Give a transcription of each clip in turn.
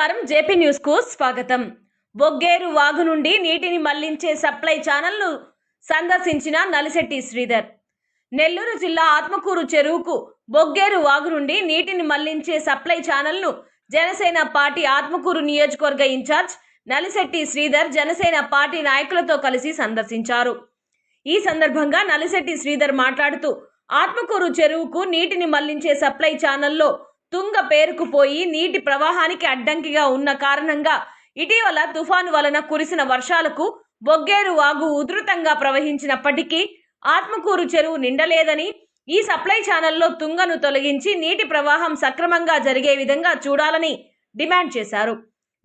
నమస్కారం. జేపీ న్యూస్కు స్వాగతం. బొగ్గేరు వాగు నుండి నీటిని మళ్ళించే సప్లై ఛానల్ను సందర్శించిన నలిశెట్టి శ్రీధర్. నెల్లూరు జిల్లా ఆత్మకూరు చెరువుకు బొగ్గేరు వాగు నుండి నీటిని మళ్ళించే సప్లై ఛానల్ను జనసేన పార్టీ ఆత్మకూరు నియోజకవర్గ ఇన్ఛార్జ్ నలిశెట్టి శ్రీధర్ జనసేన పార్టీ నాయకులతో కలిసి సందర్శించారు. ఈ సందర్భంగా నలిశెట్టి శ్రీధర్ మాట్లాడుతూ ఆత్మకూరు చెరువుకు నీటిని మళ్ళించే సప్లై ఛానల్లో తుంగ పేరుకుపోయి నీటి ప్రవాహానికి అడ్డంకిగా ఉన్న కారణంగా ఇటీవల తుఫాను వలన కురిసిన వర్షాలకు బొగ్గేరు వాగు ఉధృతంగా ప్రవహించినప్పటికీ ఆత్మకూరు చెరువు నిండలేదని ఈ సప్లై ఛానల్లో తుంగను తొలగించి నీటి ప్రవాహం సక్రమంగా జరిగే విధంగా చూడాలని డిమాండ్ చేశారు.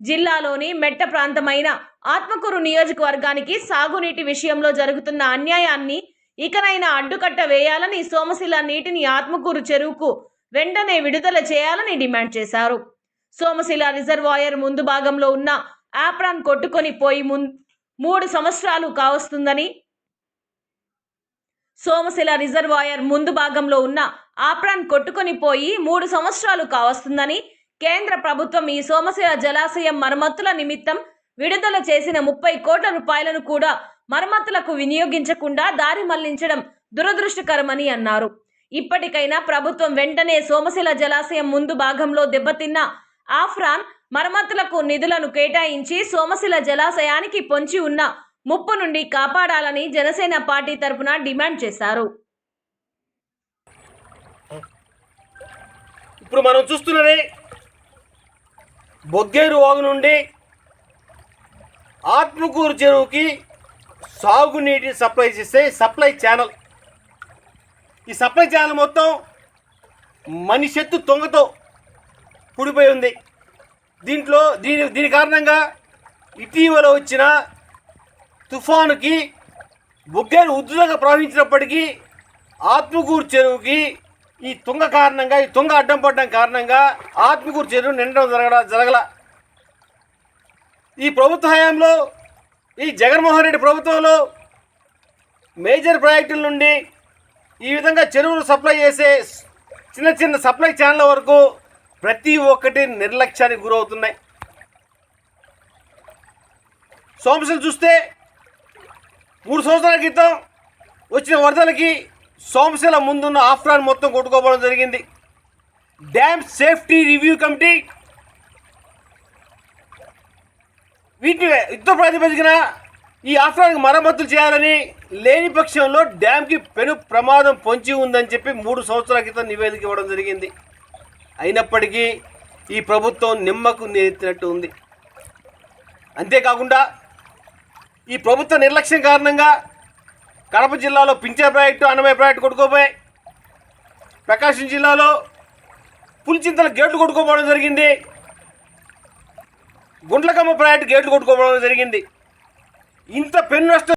జిల్లాలోని మెట్ట ప్రాంతమైన ఆత్మకూరు నియోజకవర్గానికి సాగునీటి విషయంలో జరుగుతున్న అన్యాయాన్ని ఇకనైనా అడ్డుకట్ట వేయాలని సోమశిల నీటిని ఆత్మకూరు చెరువుకు వెంటనే విడుదల చేయాలని డిమాండ్ చేశారు. సోమశిల రిజర్వాయర్ ముందు భాగంలో ఉన్న ఆప్రాన్ కొట్టుకొని పోయి ముం- మూడు సంవత్సరాలు కావస్తుందని సోమశిల రిజర్వాయర్ ముందు భాగంలో ఉన్న ఆప్రాన్ కొట్టుకొని పోయి మూడు సంవత్సరాలు కావస్తుందని కేంద్ర ప్రభుత్వం ఈ సోమశిల జలాశయం మరమ్మతుల నిమిత్తం విడుదల చేసిన ముప్పై కోట్ల రూపాయలను కూడా మరమ్మతులకు వినియోగించకుండా దారి మళ్ళించడం దురదృష్టకరమని అన్నారు. ఇప్పటికైనా ప్రభుత్వం వెంటనే సోమశిల జలాశయం ముందు భాగంలో దెబ్బతిన్న ఆఫ్రాన్ మరమ్మతులకు నిధులను కేటాయించి సోమశిల జలాశయానికి పొంచి ఉన్న ముప్పు నుండి కాపాడాలని జనసేన పార్టీ తరపున డిమాండ్ చేశారు. ఇప్పుడు మనం చూస్తున్నది బొగ్గేరు వాగు నుండి ఆత్మకూరు చెరువుకి సాగునీటి సప్లై చేసే సప్లై ఛానల్. ఈ సప్లై ఛానల్ మొత్తం మనిషెత్తు తొంగతో కూడిపోయి ఉంది. దీంట్లో దీని దీని కారణంగా ఇటీవల వచ్చిన తుఫానుకి బొగ్గేరు ఉధృతంగా ప్రవహించినప్పటికీ ఆత్మకూరు చెరువుకి ఈ తుంగ కారణంగా ఈ తుంగ అడ్డం పడడం కారణంగా ఆత్మకూరు చెరువు నిండడం జరగడ జరగల. ఈ ప్రభుత్వ హయాంలో ఈ జగన్మోహన్ రెడ్డి ప్రభుత్వంలో మేజర్ ప్రాజెక్టుల నుండి ఈ విధంగా చెరువులు సప్లై చేసే చిన్న చిన్న సప్లై ఛానల్ వరకు ప్రతి ఒక్కటి నిర్లక్ష్యానికి గురవుతున్నాయి. సోమశిల చూస్తే మూడు సంవత్సరాల క్రితం వచ్చిన వరదలకి సోమశిల ముందున్న ఆఫ్రాన్ మొత్తం కొట్టుకోవడం జరిగింది. డ్యామ్ సేఫ్టీ రివ్యూ కమిటీ వీటిని యుద్ధ ప్రాతిపదికన ఈ ఆఫ్రాన్కి మరమ్మతులు చేయాలని లేని పక్షంలో డ్యామ్కి పెను ప్రమాదం పొంచి ఉందని చెప్పి మూడు సంవత్సరాల క్రితం నివేదిక ఇవ్వడం జరిగింది. అయినప్పటికీ ఈ ప్రభుత్వం నిమ్మకు నేర్చినట్టు ఉంది. అంతేకాకుండా ఈ ప్రభుత్వ నిర్లక్ష్యం కారణంగా కడప జిల్లాలో పింఛన్ ప్రాజెక్టు అన్నమయ్య ప్రాజెక్టు కొట్టుకోపోయాయి. ప్రకాశం జిల్లాలో పులిచింతల గేట్లు కొట్టుకోపోవడం జరిగింది. గుండ్లకమ్మ ప్రాజెక్టు గేట్లు కొట్టుకోపోవడం జరిగింది. ఇంత పెను నష్టం